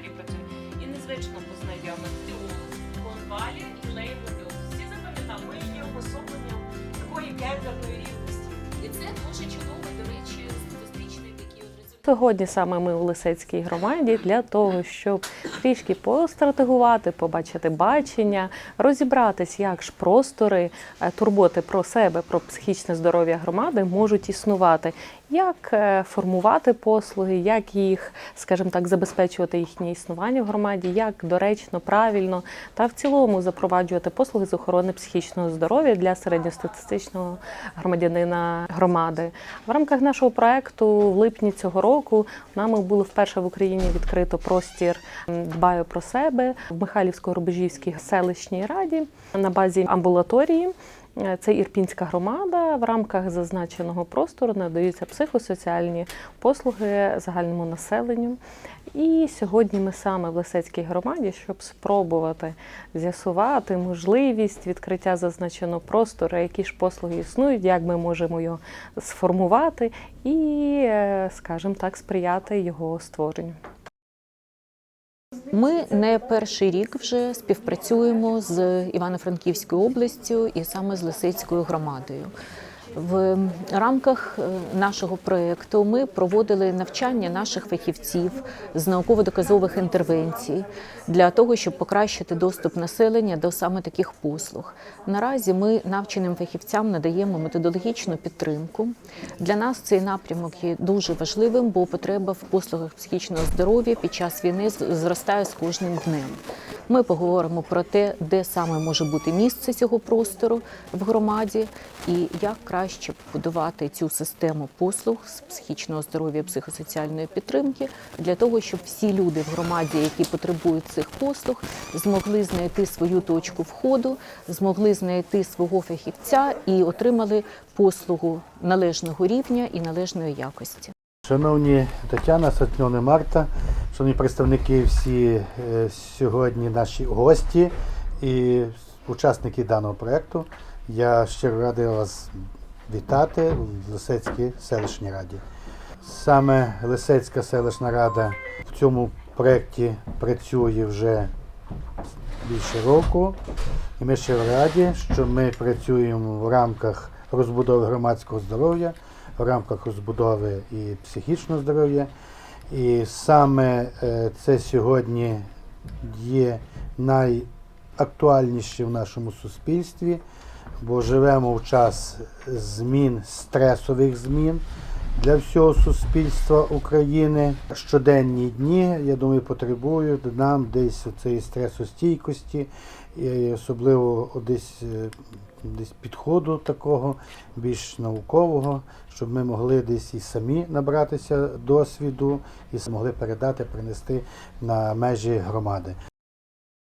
сфері працює. І незвично познайомити у конвалі і лейблинги. Всі запам'ятали, ми є такої гендерної рівності. І це дуже чудово, до речі, зустрічний такий результат. Сьогодні саме ми у Лисецькій громаді для того, щоб трішки постратегувати, побачити бачення, розібратись, як ж простори е, турботи про себе, про психічне здоров'я громади можуть існувати, як е, формувати послуги, як їх, скажімо так, забезпечувати їхнє існування в громаді, як доречно, правильно та в цілому запроваджувати послуги з охорони психічного здоров'я для середньостатистичного громадянина громади. В рамках нашого проекту в липні цього року нами було вперше в Україні відкрито простір Дбаю про себе в Михайлівсько-Рубежівській селищній раді на базі амбулаторії. Це Ірпінська громада. В рамках зазначеного простору надаються психосоціальні послуги загальному населенню. І сьогодні ми саме в Лисецькій громаді, щоб спробувати з'ясувати можливість відкриття зазначеного простору, які ж послуги існують, як ми можемо його сформувати і, е, скажімо так, сприяти його створенню. Ми не перший рік вже співпрацюємо з Івано-Франківською областю і саме з Лисицькою громадою. В рамках е, нашого проєкту ми проводили навчання наших фахівців з науково-доказових інтервенцій для того, щоб покращити доступ населення до саме таких послуг. Наразі ми навченим фахівцям надаємо методологічну підтримку. Для нас цей напрямок є дуже важливим, бо потреба в послугах психічного здоров'я під час війни зростає з кожним днем. Ми поговоримо про те, де саме може бути місце цього простору в громаді, і як краще будувати цю систему послуг з психічного здоров'я, психосоціальної підтримки для того, щоб всі люди в громаді, які потребують цих послуг, змогли знайти свою точку входу, змогли знайти свого фахівця і отримали послугу належного рівня і належної якості. Шановні Тетяна, Сатньони Марта, шановні представники, всі е, сьогодні наші гості і учасники даного проєкту. Я щиро радий вас вітати в Лисецькій селищній раді. Саме Лисецька селищна рада в цьому проєкті працює вже більше року. І ми ще раді, що ми працюємо в рамках розбудови громадського здоров'я, в рамках розбудови і психічного здоров'я. І саме е, це сьогодні є найактуальніше в нашому суспільстві, бо живемо в час змін, стресових змін для всього суспільства України. Щоденні дні, я думаю, потребують нам десь цієї стресостійкості, і особливо десь, е, десь підходу такого, більш наукового, щоб ми могли десь і самі набратися досвіду і змогли передати, принести на межі громади.